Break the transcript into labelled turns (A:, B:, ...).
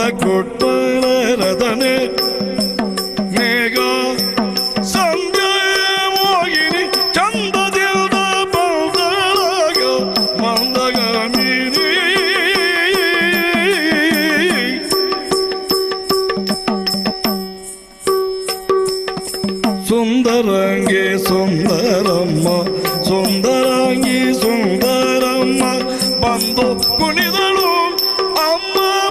A: கொண்ட கொட்டள ரதனே சுந்தரங்கே சுந்தரம்மா சுந்தராங்கி சுந்தரம்மா பந்தோ குனிதலோ